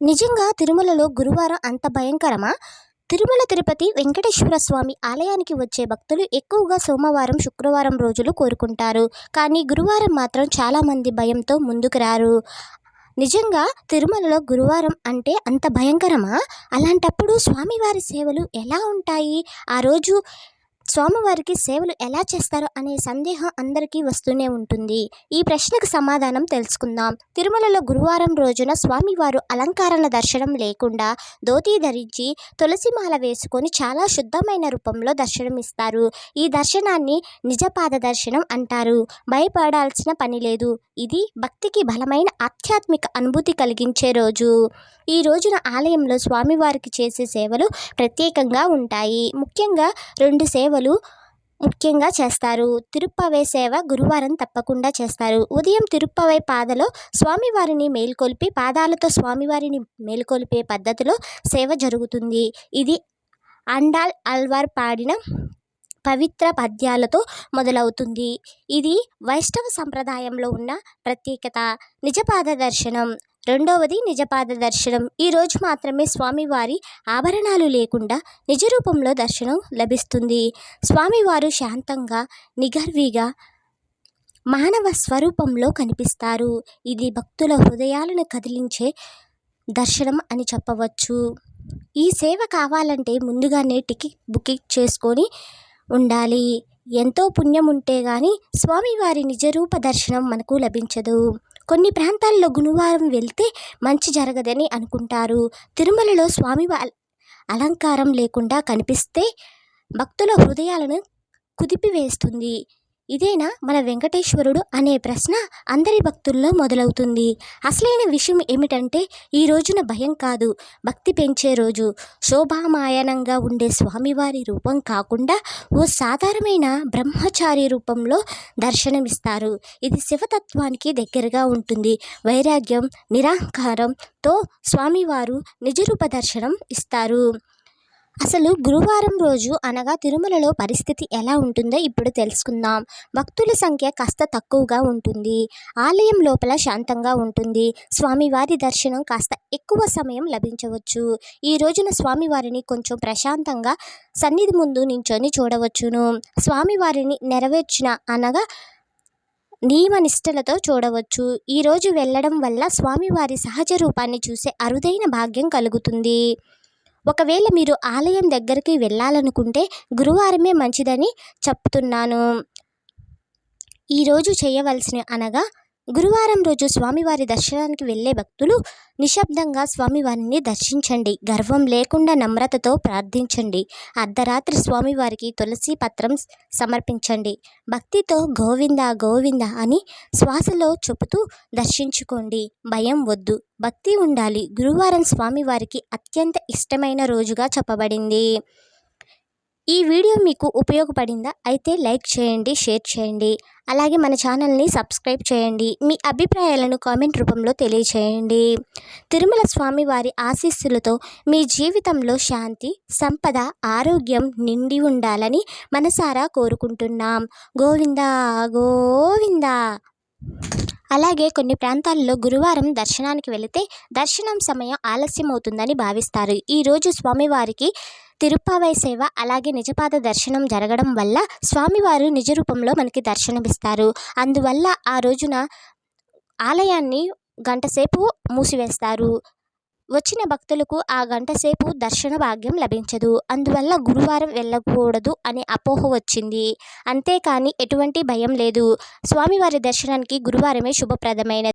నిజంగా తిరుమలలో గురువారం అంత భయంకరమా? తిరుమల తిరుపతి వెంకటేశ్వర స్వామి ఆలయానికి వచ్చే భక్తులు ఎక్కువగా సోమవారం శుక్రవారం రోజులు కోరుకుంటారు. కానీ గురువారం మాత్రం చాలామంది భయంతో ముందుకు రారు. నిజంగా తిరుమలలో గురువారం అంటే అంత భయంకరమా? అలాంటప్పుడు స్వామివారి సేవలు ఎలా ఉంటాయి? ఆ రోజు స్వామివారికి సేవలు ఎలా చేస్తారో అనే సందేహం అందరికీ వస్తూనే ఉంటుంది. ఈ ప్రశ్నకు సమాధానం తెలుసుకుందాం. తిరుమలలో గురువారం రోజున స్వామివారు అలంకారాల దర్శనం లేకుండా ధోతి ధరించి తులసిమాల వేసుకొని చాలా శుద్ధమైన రూపంలో దర్శనమిస్తారు ఈ దర్శనాన్ని నిజపాద దర్శనం అంటారు. భయపడాల్సిన పని లేదు. ఇది భక్తికి బలమైన ఆధ్యాత్మిక అనుభూతి కలిగించే రోజు. ఈ రోజున ఆలయంలో స్వామివారికి చేసే సేవలు ప్రత్యేకంగా ఉంటాయి. ముఖ్యంగా రెండు సేవలు ముఖ్యంగా చేస్తారు. తిరుప్పవై సేవ గురువారం తప్పకుండా చేస్తారు. ఉదయం తిరుప్పవై పాదలో స్వామివారిని మేల్కొల్పి పాదాలతో స్వామివారిని మేల్కొల్పే పద్ధతిలో సేవ జరుగుతుంది. ఇది అండాల్ అల్వార్ పాడిన పవిత్ర పద్యాలతో మొదలవుతుంది. ఇది వైష్ణవ సంప్రదాయంలో ఉన్న ప్రత్యేకత. నిజపాద దర్శనం రెండవది నిజపాద దర్శనం. ఈరోజు మాత్రమే స్వామివారి ఆభరణాలు లేకుండా నిజరూపంలో దర్శనం లభిస్తుంది. స్వామివారు శాంతంగా నిగర్విగా మానవ స్వరూపంలో కనిపిస్తారు. ఇది భక్తుల హృదయాలను కదిలించే దర్శనం అని చెప్పవచ్చు. ఈ సేవ కావాలంటే ముందుగానే టికెట్ బుకింగ్ చేసుకొని ఉండాలి. ఎంతో పుణ్యం ఉంటే కానీ స్వామివారి నిజరూప దర్శనం మనకు లభించదు. కొన్ని ప్రాంతాల్లో గురువారం వెళ్తే మంచి జరగదని అనుకుంటారు. తిరుమలలో స్వామి అలంకారం లేకుండా కనిపిస్తే భక్తుల హృదయాలను కుదిపివేస్తుంది. ఇదేనా మన వెంకటేశ్వరుడు అనే ప్రశ్న అందరి భక్తుల్లో మొదలవుతుంది. అసలైన విషయం ఏమిటంటే ఈ రోజున భయం కాదు. భక్తి పెంచే రోజు. శోభామాయనంగా ఉండే స్వామివారి రూపం కాకుండా ఓ సాధారణమైన బ్రహ్మచారి రూపంలో దర్శనమిస్తారు. ఇది శివతత్వానికి దగ్గరగా ఉంటుంది. వైరాగ్యం నిరాకారంతో స్వామివారు నిజరూప దర్శనం ఇస్తారు. అసలు గురువారం రోజు అనగా తిరుమలలో పరిస్థితి ఎలా ఉంటుందో ఇప్పుడు తెలుసుకుందాం. భక్తుల సంఖ్య కాస్త తక్కువగా ఉంటుంది. ఆలయం లోపల శాంతంగా ఉంటుంది. స్వామివారి దర్శనం కాస్త ఎక్కువ సమయం లభించవచ్చు. ఈ రోజున స్వామివారిని కొంచెం ప్రశాంతంగా సన్నిధి ముందు నించొని చూడవచ్చును. స్వామివారిని నెరవేర్చిన అనగా నియమనిష్టలతో చూడవచ్చు. ఈరోజు వెళ్ళడం వల్ల స్వామివారి సహజ రూపాన్ని చూసే అరుదైన భాగ్యం కలుగుతుంది. ఒకవేళ మీరు ఆలయం దగ్గరికి వెళ్ళాలనుకుంటే గురువారమే మంచిదని చెప్తున్నాను. ఈరోజు చేయవలసిన అనగా గురువారం రోజు స్వామివారి దర్శనానికి వెళ్ళే భక్తులు నిశ్శబ్దంగా స్వామివారిని దర్శించండి. గర్వం లేకుండా నమ్రతతో ప్రార్థించండి. అర్ధరాత్రి స్వామివారికి తులసి పత్రం సమర్పించండి. భక్తితో గోవింద గోవింద అని శ్వాసలో చెబుతూ దర్శించుకోండి. భయం వద్దు. భక్తి ఉండాలి. గురువారం స్వామివారికి అత్యంత ఇష్టమైన రోజుగా చెప్పబడింది. ఈ వీడియో మీకు ఉపయోగపడిందా అయితే లైక్ చేయండి షేర్ చేయండి. అలాగే మన ఛానల్ని సబ్స్క్రైబ్ చేయండి. మీ అభిప్రాయాలను కామెంట్ రూపంలో తెలియచేయండి. తిరుమల స్వామి వారి ఆశీస్సులతో మీ జీవితంలో శాంతి సంపద ఆరోగ్యం నిండి ఉండాలని మనసారా కోరుకుంటున్నాం. గోవిందా గోవిందా! అలాగే కొన్ని ప్రాంతాల్లో గురువారం దర్శనానికి వెళితే దర్శనం సమయం ఆలస్యం అవుతుందని భావిస్తారు ఈరోజు స్వామివారికి తిరుప్పావై సేవ అలాగే నిజపాద దర్శనం జరగడం వల్ల స్వామివారు నిజ రూపంలో మనకి దర్శనమిస్తారు. అందువల్ల ఆ రోజున ఆలయాన్ని గంటసేపు మూసివేస్తారు. వచ్చిన భక్తులకు ఆ గంటసేపు దర్శన భాగ్యం లభించదు. అందువల్ల గురువారం వెళ్ళకూడదు అనే అపోహ వచ్చింది. అంతేకాని ఎటువంటి భయం లేదు. స్వామివారి దర్శనానికి గురువారమే శుభప్రదమైనది.